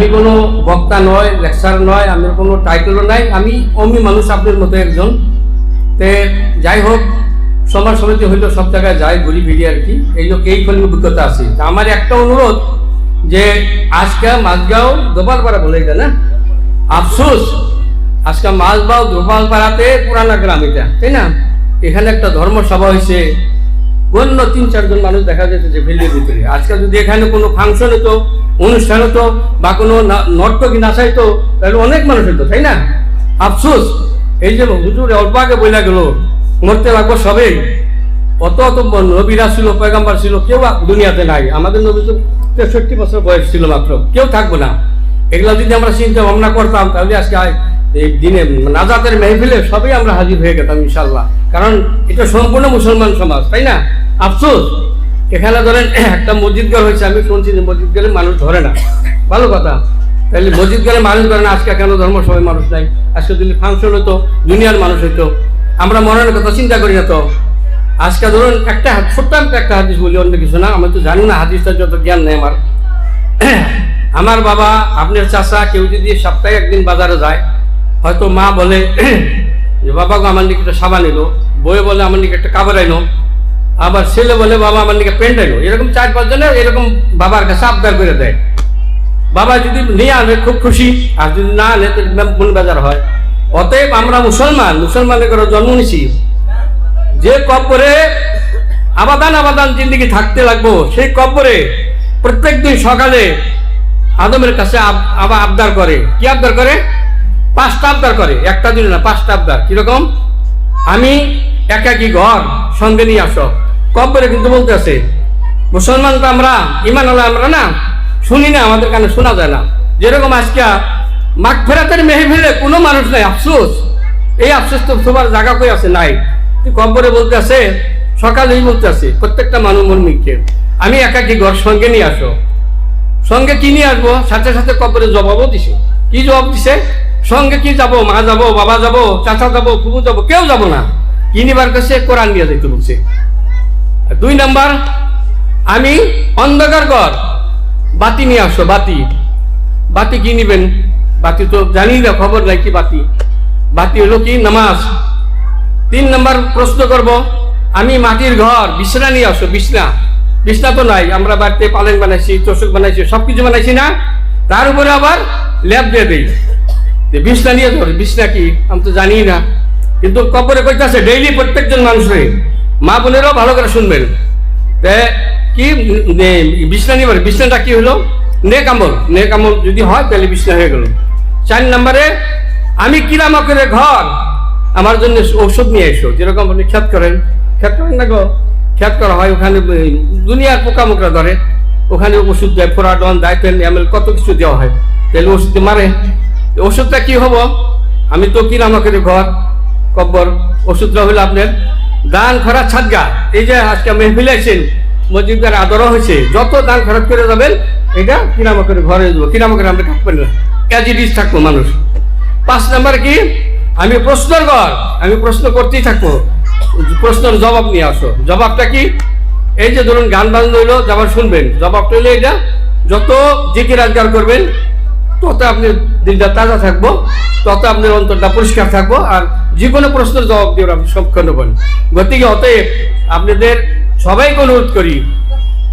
আমি কোনো বক্তা নয় লেকচার নয়, আমি কোনো টাইটেলও নাই, আমি অমি মানুষ আপনার মতো একজন। তে যাই হোক, সমাজ সমিতি হইল সব জায়গায় যাই ঘুরি ফিরি আর কি, এই লোক এইখানে অভিজ্ঞতা আছে। তা আমার একটা অনুরোধ যে আজকে মাঝগাঁও দোপালপাড়া বলে এটা না? আফসোস, আজকে মাঝগাঁও দোপালপাড়াতে পুরানা গ্রাম এটা, তাই না? এখানে একটা ধর্মসভা হয়েছে অন্য তিন চারজন মানুষ দেখা যেত যে ফিল্ডের ভিতরে আজকে যদি এখানে কোনো ফাংশন হতো অনুষ্ঠান হতো বা কোনো নর্তকী নাচাইতো তাহলে অনেক মানুষ হতো তাই না? আফসোস। এই যে হুজুর অল্প আগে বইলা গেল, মরতে লাগবো সবেই অত অত নবীরা ছিল, পয়গাম্বার ছিল, কেউ দুনিয়াতে নাই। আমাদের নবী তো তেষট্টি বছর বয়স ছিল মাত্র, কেউ থাকব না। এগুলো যদি আমরা চিন্তা ভাবনা করতাম, তাহলে আজকে এই দিনে নাজাতের মেহফিলে সবই আমরা হাজির হয়ে গেতাম ইনশাল্লাহ কারণ এটা সম্পূর্ণ মুসলমান সমাজ, তাই না? আফসোস, এখানে ধরেন একটা মসজিদ ঘর হয়েছে, আমি শুনছি যে মসজিদ গেলে মানুষ ধরে না। ভালো কথা। তাহলে মসজিদ গেলে মানুষ ধরে না, আজকে কেন ধর্ম সবাই মানুষ নাই? আজকে যদি ফাংশন হতো, দুনিয়ার মানুষ হইতো। আমরা মনের কথা চিন্তা করি না তো। আজকে ধরুন একটা ছোট্ট একটা হাদিস বলি, অন্য কিছু না, আমি তো জানি না হাদিসটার যত জ্ঞান নেই আমার। আমার বাবা, আপনার চাষা কেউ যদি সপ্তাহে একদিন বাজারে যায়, হয়তো মা বলে, যে বাবা গো আমার একটা সাবান এলো বয়ে বলে আমার দিকে একটা কাপড় এলো আবার ছেলে বলে বাবা আমার দিকে প্যান্ট এলো এরকম চার পাঁচ পাঁচজনে এরকম বাবার কাছে আবদার করে দেয়। বাবা যদি নিয়ে আনে, খুব খুশি। আর যদি না আনে, তো মন বাজার হয়। অতএব আমরা মুসলমান, মুসলমানের ঘরে জন্ম নিছি। যে কব্বরে আবাদান আবাদান জিন্দিগি থাকতে লাগবো, সেই কব্বরে প্রত্যেক দিন সকালে আদমের কাছে আব- আবার আবদার করে। কি আবদার করে? পাঁচটা আবদার করে। একটা দিন না, পাঁচটা আবদার। কীরকম? আমি একাকি ঘর, সঙ্গে নিয়ে আসো। কব্বরে কিন্তু বলতে আছে, মুসলমান তো আমরা ইমান হলো আমরা না শুনি না, আমাদের কানে শোনা যায় না। যেরকম আজকে মাঠ ফেরাতের মেহফিলে কোনো মানুষ নাই, আফসোস। এই আফসোস তো সবার জায়গা কই আছে? নাই। তুই কব্বরে বলতে আছে সকালেই বলতে আছে, প্রত্যেকটা মানুষ মর্মিককে আমি একাকি ঘর সঙ্গে নিয়ে আসো? সঙ্গে কি নিয়ে আসব? সাথে সাথে কবরে জবাবও দিছে। কি জবাব দিছে? সঙ্গে কি যাব? মা যাব, বাবা যাব, চাচা যাব ফুবু যাব, কেউ যাব না। কি নিবার কাছে কোরআন নিয়ে যাইতে বলছে। দুই নাম্বার, আমি অন্ধকার ঘর। বাতি নিয়ে আসো, বাতি। বাতি কি নিবেন? বাতি তো জানি না, খবর নাই কি বাতি। বাতি হলো কি? নামাজ। তিন নম্বর প্রশ্ন করব, আমি মাটির ঘর, বিছনা নিয়ে আসো, বিছনা। বিছনা তো নাই, আমরা বাড়িতে পালেন বানাইছি তোষক বানাইছি সব কিছু বানাইছি না। তার উপরে আবার ল্যাব দিয়ে দিই। বিছনা নিয়ে ধর, বিছনা কি? আমি তো জানি না। কিন্তু কবরে কইতাছে, ডেইলি প্রত্যেকজন মানুষের মা বোনেরাও ভালো করে শুনবেন। কি, নে- বিছনা নিয়ে পারে বিছনাটা কি হলো? নেক আমল নেক আমল যদি হয় তাহলে বিছনা হয়ে গেল। চার নম্বরে, আমি কিরামকের ঘর, আমার জন্য ঔষধ নিয়ে এসো। যেরকম আপনি খ্যাত করেন খ্যাত করেন না গো? খ্যাত করা হয় ওখানে, দুনিয়ার পোকামোকরা ধরে। ওখানে ওষুধ দেয়, ফোরাডন, ডাইপেন, এমএল, কত কিছু দেওয়া হয়। তাহলে ওষুধ মারে। ওষুধটা কি হব? আমি তো কিরামকের ঘর, কব্বর, ওষুধটা হলো আপনার দান খরা ছাদগা এই যে আজকে মেহফিল আছেন মসজিদের আদরও হয়েছে। যত দান খরচ করে যাবেন, এটা কিরামকের ঘরে দেবো কিরামকের আমরা থাকবেন না। অ্যাজ ইজ থাকব মানুষ। পাঁচ নাম্বার কি? আমি প্রশ্নের ঘর, আমি প্রশ্ন করতেই থাকব। প্রশ্নের জবাব নিয়ে আসো। জবাবটা কি? এই যে ধরুন গান বাজনা হইল জবাব শুনবেন। জবাবটা হইল এটা যত জিকির আজগার করবেন, তত আপনি দিনটা তাজা থাকব, তত আপনার অন্তরটা পরিষ্কার থাকব, আর যে কোনো প্রশ্নের জবাব দিয়ে আপনি সক্ষম হবেন গতিকে অতএব আপনাদের সবাইকে অনুরোধ করি,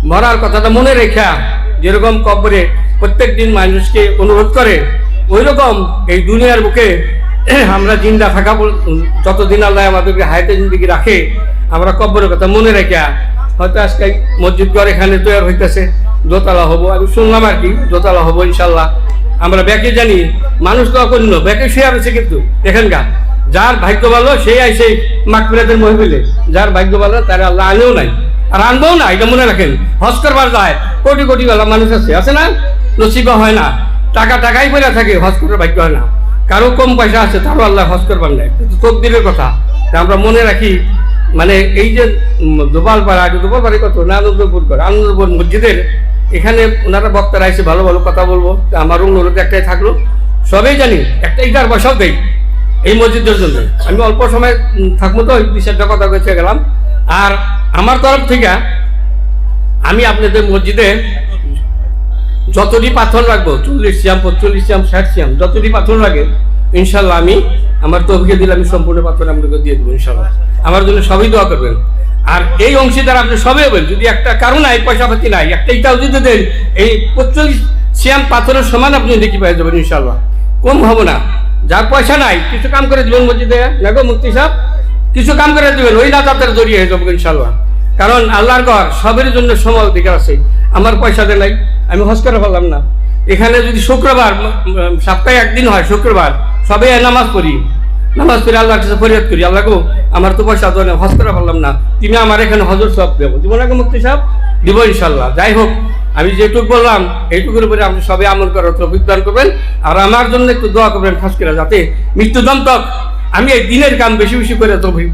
মরার কথাটা মনে রেখা যেরকম কবরে প্রত্যেক দিন মানুষকে অনুরোধ করে ওই রকম এই দুনিয়ার বুকে আমরা জিন্দা থাকা যতদিন আল্লাহ আমাদেরকে হায়াতে জিন্দিগি রাখে, আমরা কব্বরের কথা মনে রেখা, হয়তো আজকে মসজিদ ঘর এখানে তৈরি হইতেছে, দোতলা হব, আমি শুনলাম আর কি, দোতলা হব ইনশাল্লাহ। আমরা ব্যাকে জানি, মানুষ তো অকন্য ব্যাকে শুয়ে আছে কিন্তু, এখানকার। যার ভাগ্য ভালো, সেই আইসে মাকপিরাদের মহিবিলে যার ভাগ্য ভালো, তার আল্লাহ আনেও নাই। আর আনবও না, এটা মনে রাখেন। হজ করবার যায়, কোটি কোটি বেলা মানুষ আছে। আছে না? নসিবা হয় না। টাকা টাকাই পড়ে থাকে, হজ করার ভাগ্য হয় না। কারও কম পয়সা আছে, তারও আল্লাহ হজ করবার কিন্তু তকদিরের কথা। আমরা মনে রাখি মানে এই যে দোপালপাড়া দোপালপাড়ি কত? না, আনন্দপুর করে। আনন্দপুর মসজিদের, এখানে ওনারা বক্তারা এসে ভালো ভালো কথা বলব। আমার অনুরোধ একটাই থাকল, সবাই জানি একটা ইটার পয়সাও দেই। এই মসজিদের জন্য। আমি অল্প সময় থাকব তো চারটা কথা কইতে গেলাম। আর আমার তরফ থেকে আমি আপনাদের মসজিদে যতটি পাথর রাখব, চল্লিশ সিয়াম পঁচল্লিশ সিয়াম ষাট সিয়াম যতটি পাথর লাগে, ইনশাল্লাহ আমি আমার তহবিকে দিলে আমি সম্পূর্ণ পাথর আপনাকে দিয়ে দেবো, ইনশাল্লাহ। আমার জন্য সবই দোয়া করবেন। আর এই অংশীদার আপনি সবে হবেন, যদি একটা কারণ নাই পয়সা পাতি নাই একটা ইটাও যদি দেন, এই পঁচল্লিশ সিয়াম পাথরের সমান আপনি দেখি পাই যাবেন, ইনশাল্লাহ। কম হব না। যার পয়সা নাই, কিছু কাম করে দিবেন মসজিদে। দেখো মুক্তি সাহেব, কিছু কাম করে দিবেন, ওই নাজাতের জড়িয়ে হয়ে যাব ইনশাল্লাহ কারণ আল্লাহর ঘর, সবের জন্য সময় অধিকার আছে। আমার পয়সা দেয় নাই, আমি হজ করে পারলাম না। এখানে যদি শুক্রবার সপ্তাহে একদিন হয় শুক্রবার, সবে নামাজ পড়ি। নামাজ পড়ে আল্লাহর কাছে ফরিয়াদ করি, আল্লাহ গো, আমার তো পয়সা না হজ করে পারলাম না। তুমি আমার এখানে হজর সব দেবো। দিব না মুক্তি সাহেব? দিব ইনশাল্লাহ যাই হোক আমি যেটুকু বললাম, এইটুকুর উপরে আপনি সবাই আমল করার তৌফিক করবেন। আর আমার জন্য একটু দোয়া করবেন, খাস করে যাতে মৃত্যুদন্তক আমি এই দিনের কাম বেশি বেশি করে তৌফিক